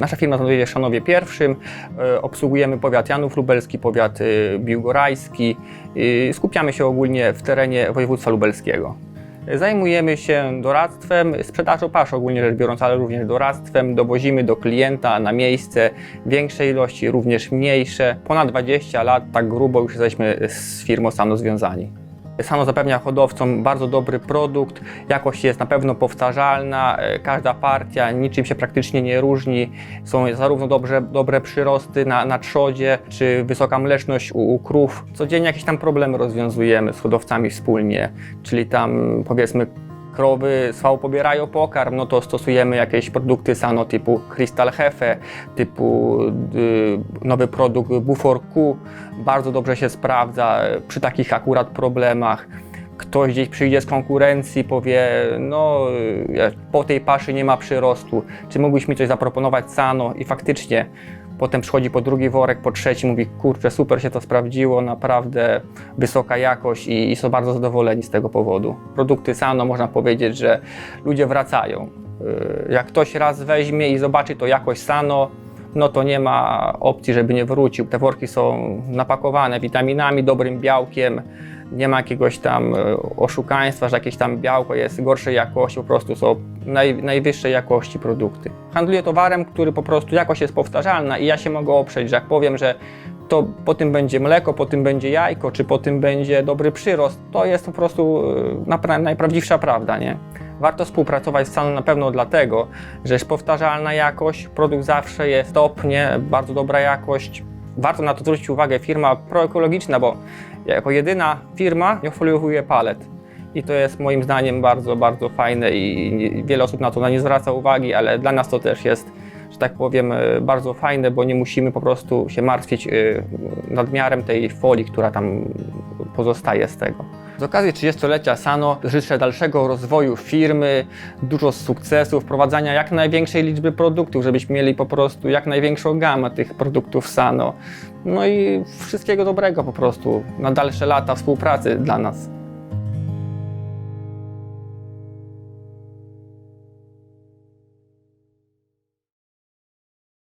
Nasza firma znajduje się w Szanowie Pierwszym. E, Obsługujemy powiat Janów Lubelski, powiat e, biłgorajski. E, Skupiamy się ogólnie w terenie województwa lubelskiego. Zajmujemy się doradztwem, sprzedażą pasz ogólnie rzecz biorąc, ale również doradztwem. Dowozimy do klienta na miejsce większe ilości, również mniejsze. Ponad 20 lat, tak grubo już jesteśmy z firmą Sano związani. Sano zapewnia hodowcom bardzo dobry produkt, jakość jest na pewno powtarzalna, e, każda partia niczym się praktycznie nie różni. Są zarówno dobrze, dobre przyrosty na, na trzodzie, czy wysoka mleczność u, u krów. Codziennie jakieś tam problemy rozwiązujemy z hodowcami wspólnie, czyli tam powiedzmy krowy słabo pobierają pokarm, no to stosujemy jakieś produkty sano typu Crystal Hefe, typu y, nowy produkt Bufor Q. Bardzo dobrze się sprawdza przy takich akurat problemach. Ktoś gdzieś przyjdzie z konkurencji, powie, no y, po tej paszy nie ma przyrostu, czy mógłbyś mi coś zaproponować sano i faktycznie Potem przychodzi po drugi worek, po trzeci, mówi, kurczę, super się to sprawdziło, naprawdę wysoka jakość i, i są bardzo zadowoleni z tego powodu. Produkty Sano, można powiedzieć, że ludzie wracają. Yy, Jak ktoś raz weźmie i zobaczy to jakość Sano, no to nie ma opcji, żeby nie wrócił. Te worki są napakowane witaminami, dobrym białkiem, nie ma jakiegoś tam e, oszukaństwa, że jakieś tam białko jest gorszej jakości, po prostu są naj, najwyższej jakości produkty. Handluję towarem, który po prostu jakość jest powtarzalna i ja się mogę oprzeć, że jak powiem, że to po tym będzie mleko, po tym będzie jajko, czy po tym będzie dobry przyrost, to jest po prostu e, najprawdziwsza prawda, nie? Warto współpracować z Saną na pewno dlatego, że jest powtarzalna jakość, produkt zawsze jest stopnie, bardzo dobra jakość. Warto na to zwrócić uwagę, firma proekologiczna, bo jako jedyna firma nie foliowuje palet. I to jest moim zdaniem bardzo, bardzo fajne i wiele osób na to nie zwraca uwagi, ale dla nas to też jest, że tak powiem, e, bardzo fajne, bo nie musimy po prostu się martwić e, nadmiarem tej folii, która tam pozostaje z tego. Z okazji 30-lecia Sano życzę dalszego rozwoju firmy, dużo sukcesów, wprowadzania jak największej liczby produktów, żebyśmy mieli po prostu jak największą gamę tych produktów Sano. No i wszystkiego dobrego po prostu na dalsze lata współpracy dla nas.